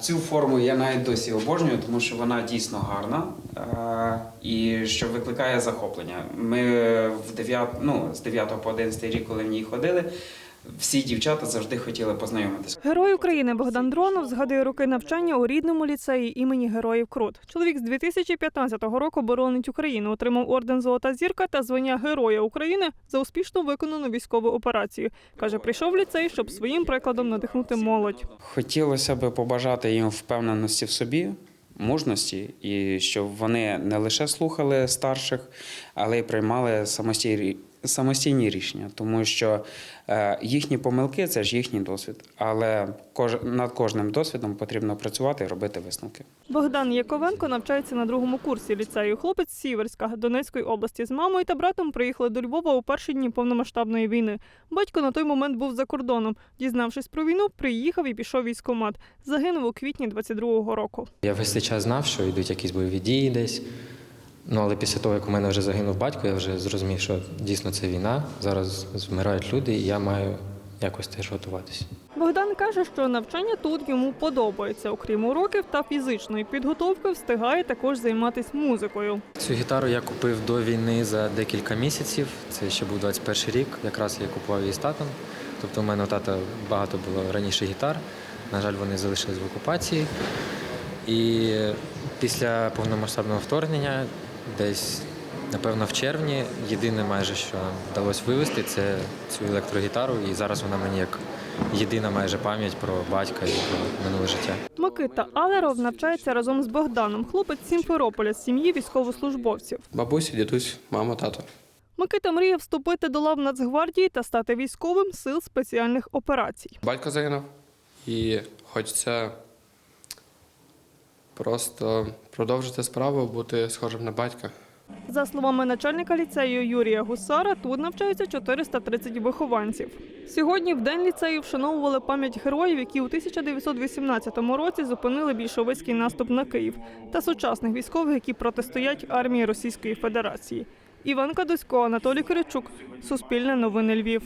Цю форму я навіть досі обожнюю, тому що вона дійсно гарна. Е, і що викликає захоплення. Ми в 9, ну, з 9 по 11 рік, коли в ній ходили, всі дівчата завжди хотіли познайомитися. Герой України Богдан Дронов згадує роки навчання у рідному ліцеї імені Героїв Крут. Чоловік з 2015 року боронить Україну, отримав орден Золота зірка та звання Героя України за успішно виконану військову операцію. каже, прийшов в ліцей, щоб своїм прикладом надихнути молодь. Хотілося б побажати їм впевненості в собі, мужності, і щоб вони не лише слухали старших, але й приймали самостійні, самостійні рішення, тому що е, їхні помилки це ж їхній досвід. Але кож, над кожним досвідом потрібно працювати і робити висновки. Богдан Яковенко навчається на другому курсі ліцею. Хлопець Сіверська Донецької області з мамою та братом приїхали до Львова у перші дні повномасштабної війни. Батько на той момент був за кордоном. Дізнавшись про війну, приїхав і пішов військкомат. Загинув у квітні 22-го року. Я весь цей час знав, що йдуть якісь бойові дії десь. Ну, але після того, як у мене вже загинув батько, я вже зрозумів, що дійсно це війна. Зараз вмирають люди, і я маю якось теж готуватися. Богдан каже, що навчання тут йому подобається. Окрім уроків та фізичної підготовки, встигає також займатися музикою. Цю гітару я купив до війни за декілька місяців. Це ще був 21 рік. Якраз я купував її з татом. Тобто, у мене у тата багато було раніше гітар. На жаль, вони залишились в окупації. І після повномасштабного вторгнення, десь, напевно, в червні, єдине майже, що вдалося вивезти, це цю електрогітару. І зараз вона мені як єдина майже пам'ять про батька і про минуле життя. Микита Алеров навчається разом з Богданом. Хлопець Сімферополя з сім'ї військовослужбовців. Бабуся, дідусь, мама, тато. Микита мріє вступити до лав Нацгвардії та стати військовим сил спеціальних операцій. Батько загинув. І хочеться просто продовжити справу, бути схожим на батька. За словами начальника ліцею Юрія Гусара, тут навчаються 430 вихованців. Сьогодні в день ліцею вшановували пам'ять героїв, які у 1918 році зупинили більшовицький наступ на Київ, та сучасних військових, які протистоять армії Російської Федерації. Іван Кадусько, Анатолій Киричук, Суспільне новини Львів.